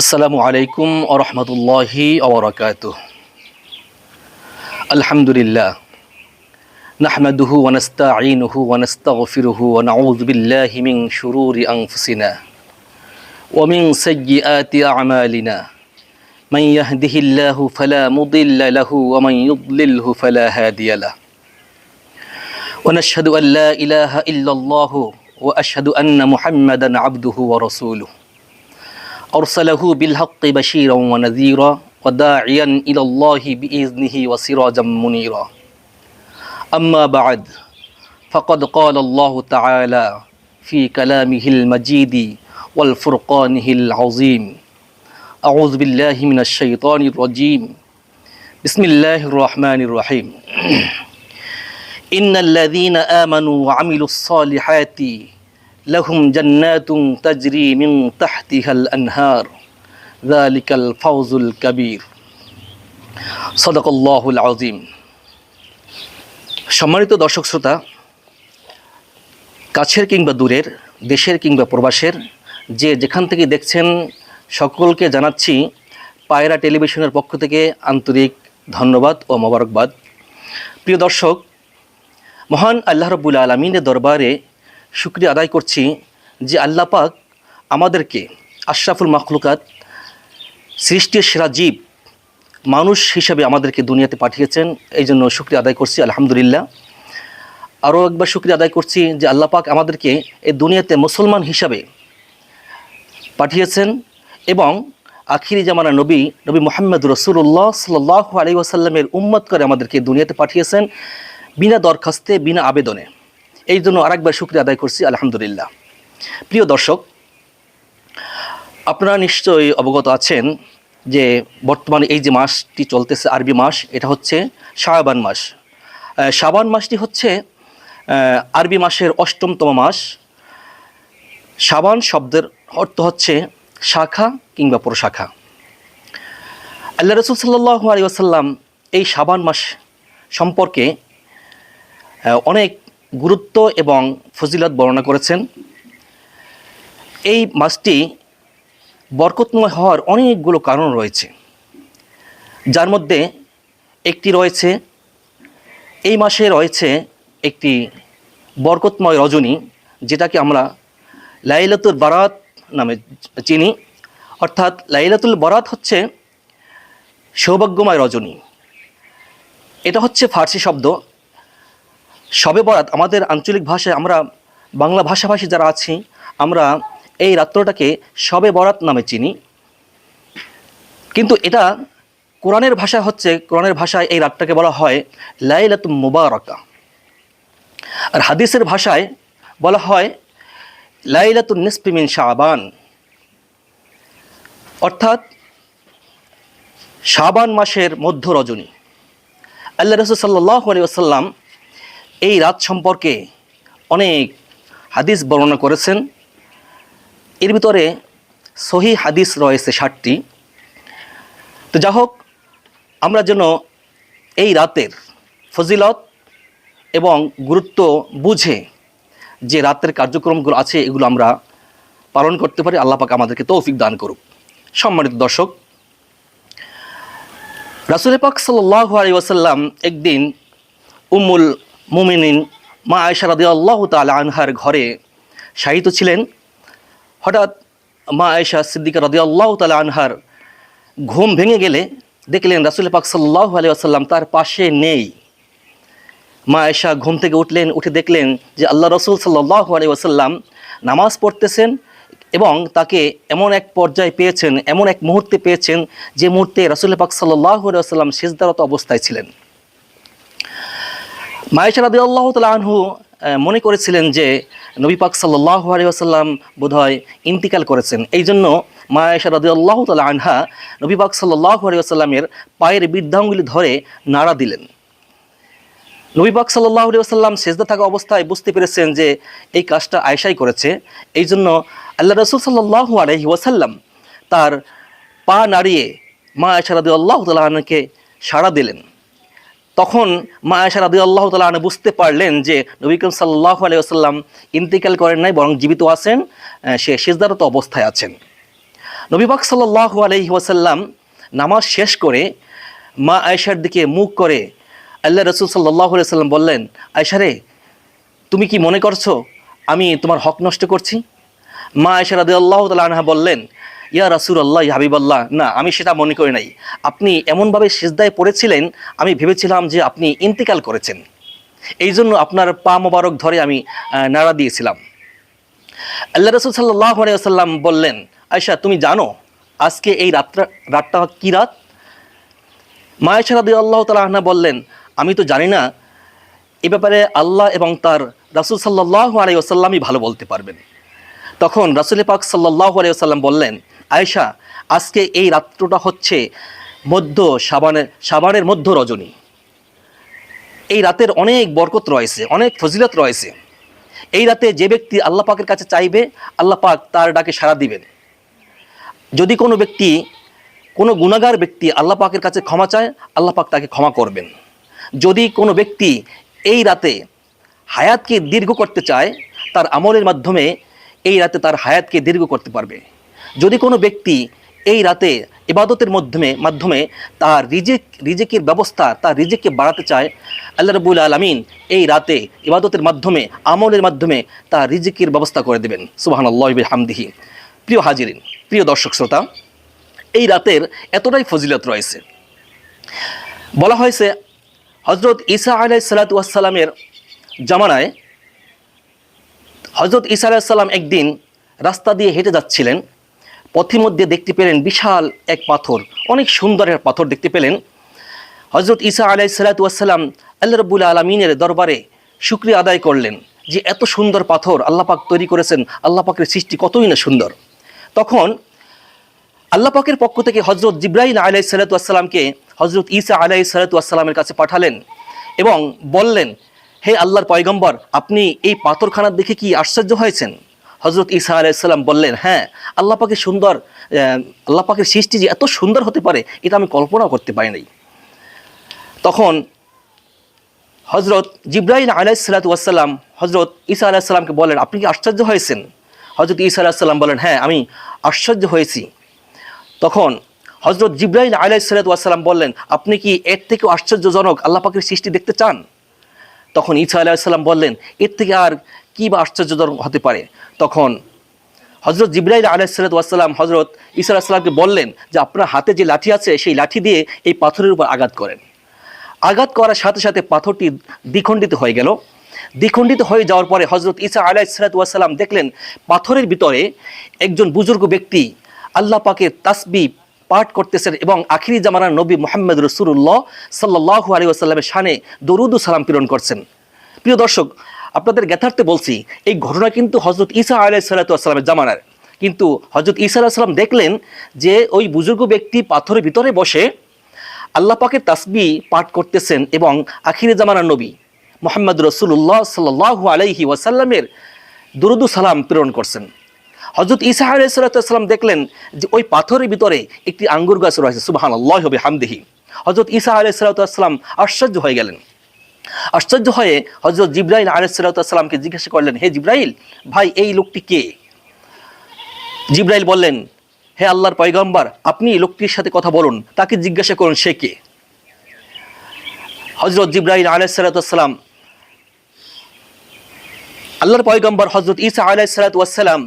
আসসালামু আলাইকুম আরহামতুল্লাহি আবরকাত আলহামদুলিল্লাহ نحمده ونستعينه ونستغفره ونعوذ بالله من شرور أنفسنا ومن سيئات أعمالنا من يهده الله فلا مضل له ومن يضلله فلا هادي له ونشهد أن لا إله إلا الله وأشهد أن محمدا عبده ورسوله أرسله بالحق بشيرا ونذيرا وداعيا إلى الله بإذنه وسراجا منيرا. أما بعد فقد قال الله تعالى في كلامه المجيد والفرقانه العظيم أعوذ بالله من الشيطان الرجيم. بسم الله الرحمن الرحيم. إن الذين آمنوا وعملوا الصالحات লাহুম জান্নাতুন তাজরি মিন তাহতিহাল আনহার জালিকাল ফাউজুল কাবির সদাকল্লাহুল আজিম সম্মানিত দর্শক শ্রোতা, কাছের কিংবা দূরের, দেশের কিংবা প্রবাসের, যে যেখান থেকে দেখছেন, সকলকে জানাচ্ছি পায়রা টেলিভিশনের পক্ষ থেকে আন্তরিক ধন্যবাদ ও মোবারকবাদ। প্রিয় দর্শক, মহান আল্লাহ রব্বুল আলমিনের দরবারে শুক্রিয়া আদায় করছি যে আল্লাহ পাক আমাদেরকে আশরাফুল মাখলুকাত সৃষ্টির সেরা জীব, মানুষ হিসাবে আমাদেরকে দুনিয়াতে পাঠিয়েছেন। এই জন্য শুক্রিয়া আদায় করছি, আলহামদুলিল্লাহ। আরও একবার শুক্রিয়া আদায় করছি যে আল্লাহ পাক আমাদেরকে এই দুনিয়াতে মুসলমান হিসাবে পাঠিয়েছেন এবং আখিরি জামানা নবী নবী মোহাম্মদ রসুল্লাহ সাল্লাহ আলী ওয়াসাল্লামের উম্মত করে আমাদেরকে দুনিয়াতে পাঠিয়েছেন বিনা দরখাস্তে, বিনা আবেদনে। এই জন্য আরেকবার শুক্রিয়া আদায় করছি, আলহামদুলিল্লাহ। প্রিয় দর্শক, আপনারা নিশ্চয়ই অবগত আছেন যে বর্তমানে এই যে মাসটি চলতেছে, আরবি মাস, এটা হচ্ছে শাবান মাস। শাবান মাসটি হচ্ছে আরবি মাসের অষ্টমতম মাস। শাবান শব্দের অর্থ হচ্ছে শাখা কিংবা প্রশাখা। আল্লাহ রসুল সাল্লাহ আলী আসাল্লাম এই শাবান মাস সম্পর্কে অনেক গুরুত্ব এবং ফজিলত বর্ণনা করেছেন। এই মাসটি বরকতময় হওয়ার অনেকগুলো কারণ রয়েছে। যার মধ্যে একটি রয়েছে, এই মাসে রয়েছে একটি বরকতময় রজনী, যেটাকে আমরা লাইলাতুল বারাত নামে চিনি। অর্থাৎ লাইলাতুল বারাত হচ্ছে সৌভাগ্যময় রজনী। এটা হচ্ছে ফার্সি শব্দ। শবে বরাত আমাদের আঞ্চলিক ভাষায় আমরা বাংলা ভাষাভাষী যারা আছি, আমরা এই রাত্রটাকে সবে বরাত নামে চিনি। কিন্তু এটা কোরআনের ভাষা হচ্ছে, কোরআনের ভাষায় এই রাতটাকে বলা হয় লাইলাত মুবারকা। আর হাদিসের ভাষায় বলা হয় লাইলাতুন নিসফিমিন শাবান। অর্থাৎ শাবান মাসের মধ্য রজনী। আল্লাহ রসুল সাল্লাহ আলী আসাল্লাম এই রাত সম্পর্কে অনেক হাদিস বর্ণনা করেছেন। এর ভিতরে সহি হাদিস রয়েছে ষাটটি তো যা হোক, আমরা যেন এই রাতের ফজিলত এবং গুরুত্ব বুঝে যে রাতের কার্যক্রমগুলো আছে, এগুলো আমরা পালন করতে পারি, আল্লাহ পাক আমাদেরকে তৌফিক দান করুক। সম্মানিত দর্শক রাসুল পাক সাল্লাহ আলী ওয়াসাল্লাম একদিন উম্মুল মুমিনিন মা আয়সা রাদি আল্লাহ তালা আনহার ঘরে শায়িত ছিলেন। হঠাৎ মা আয়েশা সিদ্দিকা রদি আল্লাহ তালা আনহার ঘুম ভেঙে গেলে দেখলেন রাসুল পাক সাল্লাহ আলি আসাল্লাম তার পাশে নেই। মা আয়েশা ঘুম থেকে উঠলেন, উঠে দেখলেন যে আল্লাহ রসুল সাল্লাহ আলি আসাল্লাম নামাজ পড়তেছেন এবং তাকে এমন এক পর্যায়ে পেয়েছেন, এমন এক মুহূর্তে পেয়েছেন যে মুহূর্তে রাসুল পাক সাল্লাহ আলি আসাল্লাম শেষদারত অবস্থায় ছিলেন। মায়েশা রাদি আল্লাহ আনহু মনে করেছিলেন যে নবী পাক সাল্লাহ আলী আসাল্লাম বোধহয় ইন্তিকাল করেছেন। এই জন্য মায়েশা রাদি আল্লাহ তালা আনহা নবী পাক সাল্লাহ আলী আসাল্লামের পায়ের বৃদ্ধাঙ্গুলি ধরে নাড়া দিলেন। নবী পাক সাল্লাহ আলী আসাল্লাম সেজদা থাকা অবস্থায় বুঝতে পেরেছেন যে এই কাজটা আয়সাই করেছে। এই জন্য আল্লাহ রসুল সাল্লাহ আলহি ওয়াসাল্লাম তার পা নাড়িয়ে মা আয়সা রাদি আল্লাহ তালা আনকে সাড়া দিলেন। তখন মা আয়সা রাদি আল্লাহ তালা বুঝতে পারলেন যে নবী করিম সাল্লাহ আলিয়াল্লাম ইন্তিকাল করেন নাই, বরং জীবিত আছেন সে শেষদারত অবস্থায় আছেন। নবীবাক সাল্লাহ আলহি ওয়াসাল্লাম নামাজ শেষ করে মা আয়েশার দিকে মুখ করে আল্লাহ রসুল সাল্লাহ সাল্লাম বললেন, আয়েশা রে, তুমি কি মনে করছ আমি তোমার হক নষ্ট করছি? মা আয়েশা রাদি আল্লাহ তালা আনহা বললেন ইয়া রাসুল আল্লাহ হাবিবাল্লাহ। না, আমি সেটা মনে করি নাই। আপনি এমনভাবে সিজদায় পড়েছিলেন, আমি ভেবেছিলাম যে আপনি ইন্তেকাল করেছেন। এই জন্য আপনার পা মোবারক ধরে আমি নাড়া দিয়েছিলাম। আল্লাহ রসুল সাল্লাহ আলাইসাল্লাম বললেন আয়সা তুমি জানো আজকে এই রাতটা রাতটা কী রাত? মায়েশা রাদি আল্লাহ তালা বললেন, আমি তো জানি না, এ ব্যাপারে আল্লাহ এবং তার রাসুল সাল্লাহ আলাই আসাল্লামই ভালো বলতে পারবেন। তখন রাসুল পাক সাল্লাহ আলাই আসাল্লাম বললেন আয়েশা, আজকে এই রাত্রটা হচ্ছে মধ্য সাবানের সাবানের মধ্য রজনী। এই রাতের অনেক বরকত রয়েছে, অনেক ফজিলত রয়েছে। এই রাতে যে ব্যক্তি আল্লাহ পাকের কাছে চাইবে, আল্লাহ পাক তার ডাকে সাড়া দিবেন। যদি কোনো ব্যক্তি, কোনো গুণাগার ব্যক্তি আল্লাহ পাকের কাছে ক্ষমা চায়, আল্লাহ পাক তাকে ক্ষমা করবেন। যদি কোনো ব্যক্তি এই রাতে হায়াতকে দীর্ঘ করতে চায়, তার আমলের মাধ্যমে এই রাতে তার হায়াতকে দীর্ঘ করতে পারবে। যদি কোনো ব্যক্তি এই রাতে ইবাদতের মাধ্যমে মাধ্যমে তার রিজিক, রিজিকের ব্যবস্থা, তার রিজিককে বাড়াতে চায়, আল্লাহ রবুল আলমিন এই রাতে ইবাদতের মাধ্যমে, আমলের মাধ্যমে তার রিজিকের ব্যবস্থা করে দেবেন। সুবাহান আল্লাহ হামদিহি প্রিয় হাজিরিন, প্রিয় দর্শক শ্রোতা, এই রাতের এতটাই ফজিলত রয়েছে। বলা হয়েছে হজরত ঈসা আলাই সালাতামের জামানায় হজরত ঈসা আলাইসাল্লাম একদিন রাস্তা দিয়ে হেঁটে যাচ্ছিলেন। পথের মধ্যে দেখতে পেলেন বিশাল এক পাথর, অনেক সুন্দর এক পাথর দেখতে পেলেন। হজরত ইসা আলাই সালাতাম আল্লাহ রবুল্লা আলমিনের দরবারে শুক্রিয়া আদায় করলেন যে এত সুন্দর পাথর আল্লাহ পাক তৈরি করেছেন, আল্লাহ পাকের সৃষ্টি কতই না সুন্দর। তখন আল্লাহ পাকের পক্ষ থেকে হজরত জিব্রাহিম আলাই সালাতামকে হজরত ইসা আলাই সালাতামের কাছে পাঠালেন এবং বললেন, হে আল্লাহর পয়গম্বর, আপনি এই পাথরখানার দেখে কি আশ্চর্য হয়েছেন? হজরত ইসা আলাইসাল্লাম বললেন হ্যাঁ আল্লাহ পাকের সুন্দর আল্লাহ পাকের সৃষ্টি যে এত সুন্দর হতে পারে, এটা আমি কল্পনাও করতে পারি নাই। তখন হজরত জিব্রাহিম আলাইসাল্লাম হজরত ঈসা আলাইসাল্লামকে বলেন আপনি কি আশ্চর্য হয়েছেন? হজরত ঈসা আলাইসাল্লাম বলেন হ্যাঁ আমি আশ্চর্য হয়েছি। তখন হজরত জিব্রাহিম আলাইসাল্লাম বললেন, আপনি কি এর থেকেও আশ্চর্যজনক আল্লাহ পাকের সৃষ্টি দেখতে চান? তখন ঈসা আলাইসাল্লাম বললেন, এর থেকে আর কী বা আশ্চর্যজনক হতে পারে? তখন হজরত জিব্রাহিম আলাইসাল্লাম হজরত ইসা আলাহিসাল্লামকে বললেন যে, আপনার হাতে যে লাঠি আছে, সেই লাঠি দিয়ে এই পাথরের উপর আঘাত করেন। আঘাত করার সাথে সাথে পাথরটি দ্বিখণ্ডিত হয়ে গেল। দ্বিখণ্ডিত হয়ে যাওয়ার পরে হজরত ঈসা আলাহ সালাতাম দেখলেন, পাথরের ভিতরে একজন বুজুর্গ ব্যক্তি আল্লাহ পাকের তাসবি পাঠ করতেছেন এবং আখিরি জামানার নবী মোহাম্মদ রসুল্লাহ সাল্লাহ আলী আসাল্লামের শানে দরুদ সালাম প্রেরণ করছেন। প্রিয় দর্শক, আপনাদের জ্ঞাতার্থে বলছি, এই ঘটনা কিন্তু হজরত ঈসা আলাহ সাল্লাতামের জামানার। কিন্তু হজরত ঈসা আলাহিসাল্লাম দেখলেন যে ওই বুজুর্গ ব্যক্তি পাথরের ভিতরে বসে আল্লাহ পাকের তাসবি পাঠ করতেছেন এবং আখিরে জামানার নবী মোহাম্মদ রসুল্লাহ সাল্লাহ আলাইহি ওয়াসাল্লামের দুরুদু সালাম প্রেরণ করছেন। হজরত ইসা আলাইসাল্লাম দেখলেন যে ওই পাথরের ভিতরে একটি আঙ্গুর গাছ রয়েছে সুবাহান আল্লাহ হবে হামদেহি হজরত ইসা আলাইসাল্লাম আশ্চর্য হয়ে গেলেন। আশ্চর্য হয়ে হজরত জিব্রাইল আলাইসাল্লামকে জিজ্ঞাসা করলেন, হে জিব্রাইল, ভাই, এই লোকটি কে? জিব্রাইল বললেন, হে আল্লাহর পয়গম্বর, আপনি লোকটির সাথে কথা বলুন, তাকে জিজ্ঞাসা করুন সে কে? হজরত জিব্রাহিম আলাইসালাতাম আল্লাহর পয়গম্বর হজরত ইসা আলাইসালাতাম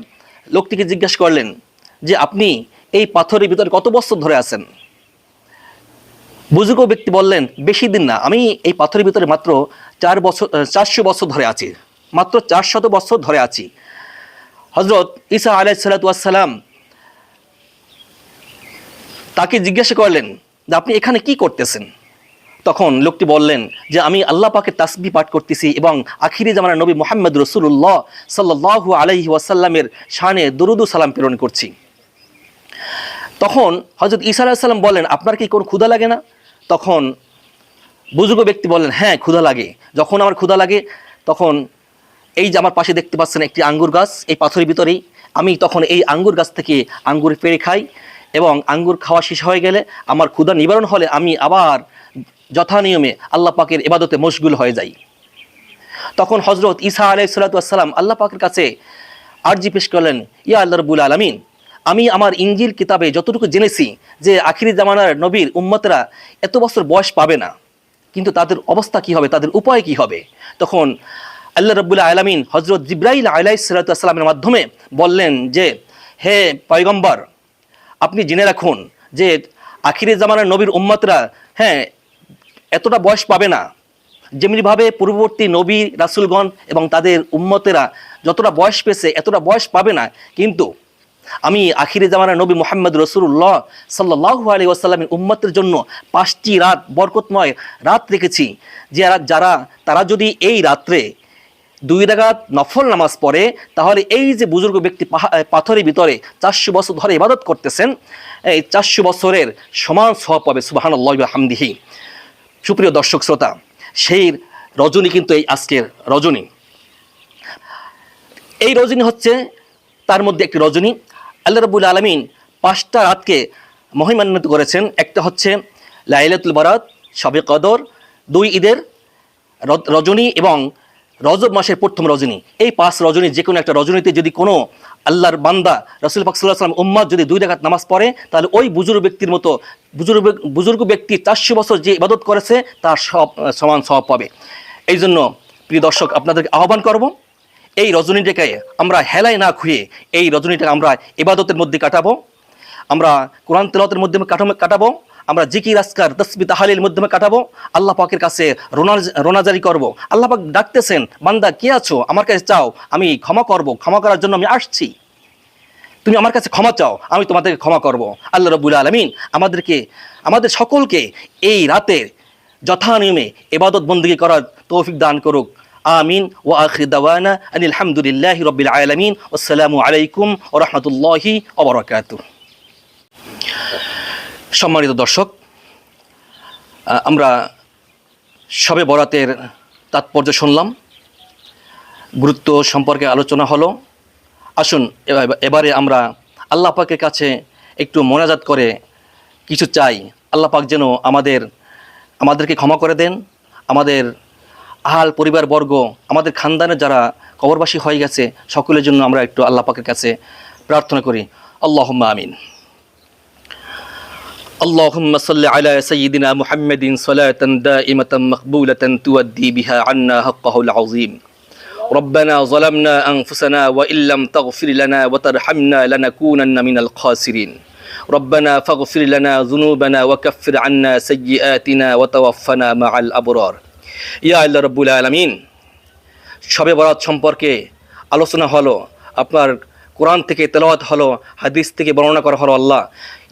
লোকটিকে জিজ্ঞেস করলেন যে, আপনি এই পাথরের ভিতরে কত বছর ধরে আছেন? বুজুর্গ ব্যক্তি বললেন, বেশি দিন না, আমি এই পাথরের ভিতরে মাত্র চার বছর চারশো বছর ধরে আছি, মাত্র চারশত বছর ধরে আছি। হজরত ইসা আলাইসালাতাম তাকে জিজ্ঞাসা করলেন যে, আপনি এখানে কি করতেছেন? তখন লোকটি বললেন যে, আমি আল্লাহ পাকে তাসবি পাঠ করতেছি এবং আখিরি জামানার নবী মোহাম্মদ রসুল্লাহ সাল্লাহু আলাইহি ওয়াসাল্লামের শানে দরুদু সালাম প্রেরণ করছি। তখন হজরত ঈসা আলাহিসাল্লাম বলেন আপনার কি কোনো ক্ষুধা লাগে না? তখন বুজুর্গ ব্যক্তি বললেন হ্যাঁ ক্ষুধা লাগে। যখন আমার ক্ষুধা লাগে, তখন এই যে আমার পাশে দেখতে পাচ্ছেন একটি আঙ্গুর গাছ, এই পাথরের ভিতরেই, আমি তখন এই আঙ্গুর গাছ থেকে আঙ্গুর পেড়ে খাই এবং আঙ্গুর খাওয়া শেষ হয়ে গেলে আমার ক্ষুধা নিবারণ হলে আমি আবার যথানিয়মে আল্লাহ পাকের এবাদতে মশগুল হয়ে যাই তখন হজরত ঈসা আলাই সালাতাম আল্লাহ পাকের কাছে আরজি পেশ করলেন, ইয়া আল্লাহ রবুল আলমিন, আমি আমার ইঞ্জিল কিতাবে যতটুকু জেনেছি যে আখিরি জামানার নবীর উম্মতরা এত বছর বয়স পাবে না, কিন্তু তাদের অবস্থা কি হবে, তাদের উপায় কি হবে? তখন আল্লাহ রব্বুল্লাহ আলমিন হজরত জিব্রাইল আলাই সালাতামের মাধ্যমে বললেন যে, হে পয়গম্বর, আপনি জেনে রাখুন যে আখিরে জামানার নবীর উম্মতরা হ্যাঁ এতটা বয়স পাবে না। যেমনিভাবে পূর্ববর্তী নবী, রাসুলগণ এবং তাদের উম্মতেরা যতটা বয়স পেয়েছে, এতটা বয়স পাবে না। কিন্তু আমি আখিরে জামানার নবী মোহাম্মদ রসুল্লাহ সাল্লাহ আলী ওয়াসাল্লামের উম্মতের জন্য পাঁচটি রাত বরকতময় রাত রেখেছি। যারা যারা, তারা যদি এই রাত্রে দুই রাগাত নফল নামাজ পড়ে, তাহলে এই যে বুজুর্গ ব্যক্তি পাথরের ভিতরে চারশো বছর ধরে ইবাদত করতেছেন, এই চারশো বছরের সমান সহ পাবে সুবাহান আল্লাহ হামদিহি সুপ্রিয় দর্শক শ্রোতা, সেই রজনী কিন্তু এই আজকের রজনী। এই রজনী হচ্ছে, তার মধ্যে একটি রজনী। আল্লাহ রবুল আলমিন পাঁচটা রাতকে মহিমান্বিত করেছেন। একটা হচ্ছে লাইলাতুল বরাত শবে কদর, দুই ঈদের রজনী এবং রজব মাসের প্রথম রজনী। এই পাঁচ রজনী, যে কোনো একটা রজনীতে যদি কোনো আল্লাহর বান্দা রসুল পাক সাল্লাহ উম্মাদ যদি দুই রাকাত নামাজ পড়ে, তাহলে ওই বুজুর্গ ব্যক্তির মতো, বুজুর্গ বুজুর্গ ব্যক্তি চারশো বছর যে ইবাদত করেছে, তার সব সমান সব পাবে। এই জন্য প্রিয় দর্শক, আপনাদেরকে আহ্বান করব, এই রজনীটাকে আমরা হেলায় না খুঁয়ে এই রজনীটাকে আমরা ইবাদতের মধ্যে কাটাবো। আমরা কোরআন তেলাওয়াতের মধ্যে কাটাবো। আমরা জিকির আসকার তসবি তাহালির মাধ্যমে কাটাবো। আল্লাহ পাকের কাছে রোনাজ রোনাজারি করব। আল্লাহ পাক ডাকতেছেন, বান্দা, কে আছো? আমার কাছে চাও, আমি ক্ষমা করব। ক্ষমা করার জন্য আমি আসছি। তুমি আমার কাছে ক্ষমা চাও, আমি তোমাদেরকে ক্ষমা করব। আল্লাহ রবুল আলমিন আমাদেরকে, আমাদের সকলকে এই রাতের যথানিয়মে এবাদত বন্দী করার তৌফিক দান করুক। আমিন। ও আখির দাওয়ানা আনিল হামদুলিল্লাহি রবিল আলমিন। আসসালামু আলাইকুম ও রহমতুল্লাহি ওবরাকাতুহ সম্মানিত দর্শক আমরা সবে বরাতের তাৎপর্য শুনলাম, গুরুত্ব সম্পর্কে আলোচনা হলো। আসুন, এবার- আমরা আল্লাহ পাকের কাছে একটু মোনাজাত করে কিছু চাই। আল্লাহ পাক যেন আমাদের আমাদেরকে ক্ষমা করে দেন। আমাদের আহাল পরিবারবর্গ, আমাদের খানদানের যারা কবরবাসী হয়ে গেছে, সকলের জন্য আমরা একটু আল্লাহ পাকের কাছে প্রার্থনা করি। আল্লাহ আমিন। اللهم صل على سيدنا محمد صلاة دائمة مقبولة تودي بها عنا حقه العظيم ربنا ظلمنا أنفسنا وإن لم تغفر لنا وترحمنا لنكونن من الخاسرين ربنا فاغفر لنا ذنوبنا وكفر عنا سيئاتنا وتوفنا مع الأبرار يا الله رب العالمين শবে বরাত সম্পর্কে আলোচনা হলো আপনার কোরআন থেকে তেলাওয়াত হলো, হাদিস থেকে বর্ণনা করা হলো আল্লাহ।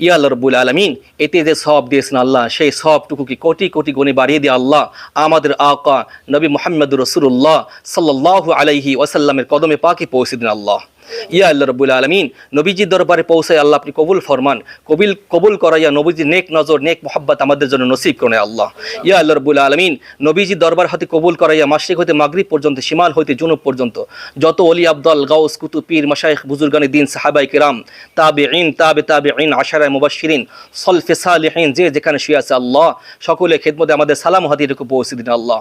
ইয়া রব্বুল আলমিন, এতে যে সব দিয়েছেন আল্লাহ, সেই সবটুকু কি কোটি কোটি গুণে বাড়িয়ে দিয়ে আল্লাহ আমাদের আকা নবী মোহাম্মদ রসুল্লাহ সাল্লাহ আলাইহি ওয়াসাল্লামের কদমে পাকে পৌঁছে দিন আল্লাহ। ইয়া আল্লাহ রব্বুল আলমিন। নবীজির দরবারে পৌঁছায় আল্লাহ আপনি কবুল ফরমান। কবিল, কবুল করাইয়া নবীজির নেক নজর, নেক মোহাব্বত আমাদের জন্য নসিব করে আল্লাহ। ইয়া আল্লাহ রব্বুল আলমিন, নবীজির দরবার হতে কবুল করাইয়া মাসিক হতে মাগরিব পর্যন্ত সীমাল হইতে জুনুব পর্যন্ত, যত অলি আব্দাল গাউস কুতু পীর মাসাইখ বুজুর্গানি দিন সাহাবাই কিরাম তাবে ইন তাবে তাবে ইন আশারায় মুবাশিরিন সলফে সালিহিন, যে যেখানে শুয়ে আছে আল্লাহ সকলে খেদমতে আমাদের সালাম হাতি রেখে পৌঁছে দিন আল্লাহ।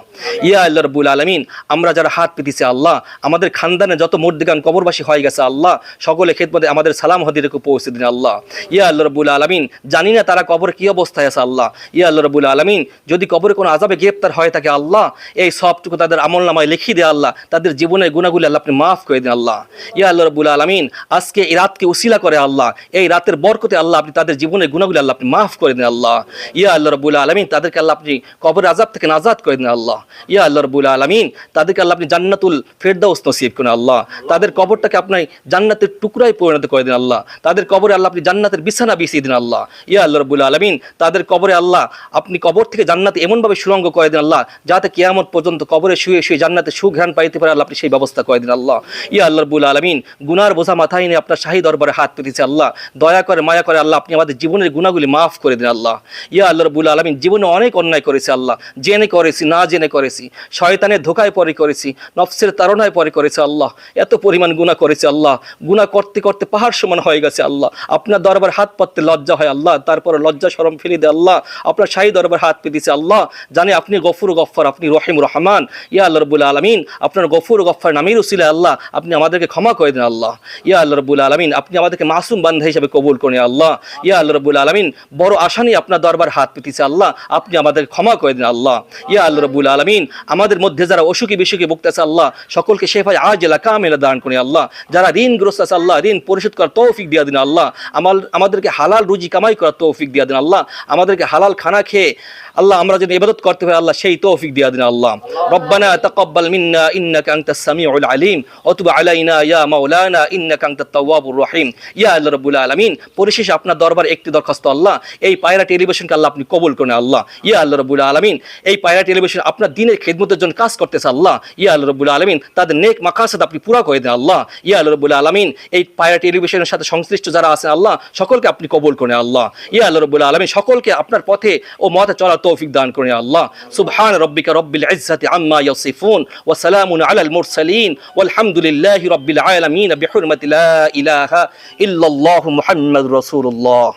ইয়া আল্লাহ রব্বুল আলমিন, আমরা যারা হাত পেতেছি আল্লাহ, আমাদের খানদানে যত মর্দিগান কবরবাসী হয়ে গেছে আল্লাহ সকলে খেদমতে আমাদের সালাম রেখে পৌঁছে দিন আল্লাহ। ইয়া আল্লাহ রব্বুল আলমিন, জানি না তারা কবরে কি অবস্থায় আছে আল্লাহ। ইয়া আল্লাহ রব্বুল আলমিন, যদি কবরে কোনো আজাবে গ্রেপ্তার হয়ে থাকে আল্লাহ, এই সবটুকু তাদের আমল নামায় লিখিয়ে দেয় আল্লাহ। তাদের জীবনের গুণাগুলি আল্লাহ আপনি মাফ করে দিন আল্লাহ। ইয়া আল্লাহ রব্বুল আলমিন, আজকে এই রাতকে উসিলা করে আল্লাহ। এই রাতের বরকতে আল্লাহ আপনি তাদের জীবনের গুণাগুলি আল্লাহ আপনি মাফ করে দিন আল্লাহ। ইয়া আল্লাহ রব্বুল আলমিন, তাদেরকে আল্লাহ আপনি কবর আজাব থেকে নাজাদ করে দিন আল্লাহ। ইয়া আল্লাহ রব্বুল আলমিন, তাদেরকে আল্লাহ আপনি জান্নাতুল ফেরদাউস নসিব করেন আল্লাহ। তাদের কবরটাকে আপনি জান্নাতের টুকরায় পরিণত করে দিন আল্লাহ। তাদের কবরে আল্লাহ আপনি জান্নাতের বিছানা বিছিয়ে দিন আল্লাহ। ইয়া আল্লাহ রব্বুল আলমিন, তাদের কবরে আল্লাহ আপনি কবর থেকে জান্নাতে এমনভাবে সুরঙ্গ করে দিন আল্লাহ, যাতে কিয়ামত পর্যন্ত কবরে শুয়ে শুয়ে জান্নাতে সুঘ্রাণ পাইতে পারে আল্লাহ, আপনি সেই ব্যবস্থা করে দিন আল্লাহ। ইয়া আল্লাহ রব্বুল আলমিন, গুনার বোঝা মাথায় নিয়ে আপনার শাহী দরবারে হাত পেতেছে আল্লাহ। দয়া করে, মায়া করে আল্লাহ, আপনি আমাদের জীবনের গুণাগুলি মাফ করে দিন আল্লাহ। ইয়া আল্লাহ রব্বুল আলমিন, জীবনে অনেক অন্যায় করেছে আল্লাহ। জেনে করেছি, না জেনে করেছি, শয়তানের ধোকায় পরে করেছি, নফসের তারণায় পরে করেছে আল্লাহ। এত পরিমাণ গুণা করেছে আল্লাহ। গুনাহ করতে করতে পাহাড় সমান হয়ে গেছে আল্লাহ। আপনার দরবার হাত পাততে লজ্জা হয় আল্লাহ। তারপরে লজ্জা শরম ফেলে দে আল্লাহ। আপনার শাহী দরবার হাত পেতেছে আল্লাহ। জানে আপনি গফুর গফফার, আপনি রহিম রহমান। ইয়া আল্লাহ রবুল আলমিন, আপনার গফুর গফফার নামের উসিলে আল্লাহ, আপনি আমাদেরকে ক্ষমা করে দেন আল্লাহ। ইয়া আল্লাহ রবুল আলমিন, আপনি আমাদেরকে মাসুম বান্ধা হিসাবে কবুল করেন আল্লাহ। ইয়া আল্লাহ রবুল আলমিন, বড় আশা নিয়ে আপনার দরবার হাত পেতেছে আল্লাহ। আপনি আমাদের ক্ষমা করে দিন আল্লাহ। ইয়া আল্লাহ রবুল আলমিন, আমাদের মধ্যে যারা অসুখী বিসুখী ভুগতেছে আল্লাহ, সকলকে শেফায় আজ এলা কামেলা দান করে আল্লাহ। যারা ঋণগ্রস্ত আছে আল্লাহ ঋণ পরিশোধ করার তৌফিক দিয়া দিন আল্লাহ। আমার, আমাদেরকে হালাল রুজি কামাই করার তৌফিক দিয়া দিন আল্লাহ। আমাদেরকে হালাল খানা খেয়ে আল্লাহ আমরা যদি ইবাদত করতে পারি, আল্লাহ সেই তৌফিক দিয়া দিন আল্লাহ। রব্বানা তাকাব্বাল মিন্না ইন্নাকা আনতাস সামিউল আলিম। ওয়া তুব আলাইনা ইয়া মাওলানা ইন্নাকা আনতাত তাওয়াবুর রহিম। ইয়া আল্লাহ রাব্বুল আলামিন। পরিশেষে আপনার দরবার একটি দরখাস্ত আল্লাহ। এই পায়রা টেলিভিশনকে আল্লাহ আপনি কবুল করেন আল্লাহ। ইয়া আল্লাহ রাব্বুল আলামিন। এই পায়রা টেলিভিশন আপনার দিনের খেদমতের জন্য কাজ করতেছে আল্লাহ। ইয়া আল্লাহ রাব্বুল আলামিন। তাদের নেক মাকাসাদ আপনি পুরা করে দেন আল্লাহ। ইয়া আল্লাহ রাব্বুল আলমিন, এই পায়রা টেলিভিশনের সাথে সংশ্লিষ্ট যারা আছেন, আল্লাহ সকলকে আপনি কবুল করেন আল্লাহ। ইয়া আল্লাহ রবুল্লা আলমিন, সকলকে আপনার পথে ও মতে চলার তৌফিক দান করেন আল্লাহ। সুবহান রব্বিকা রব্বিল ইজ্জাতি আম্মা ইয়াসিফুন ওয়া সালামুন আলাল মুরসালিন ওয়ালহামদুলিল্লাহি রব্বিল আলামিন, বিহুরমাতি লা ইলাহা ইল্লাল্লাহু মুহাম্মাদুর রাসূলুল্লাহ।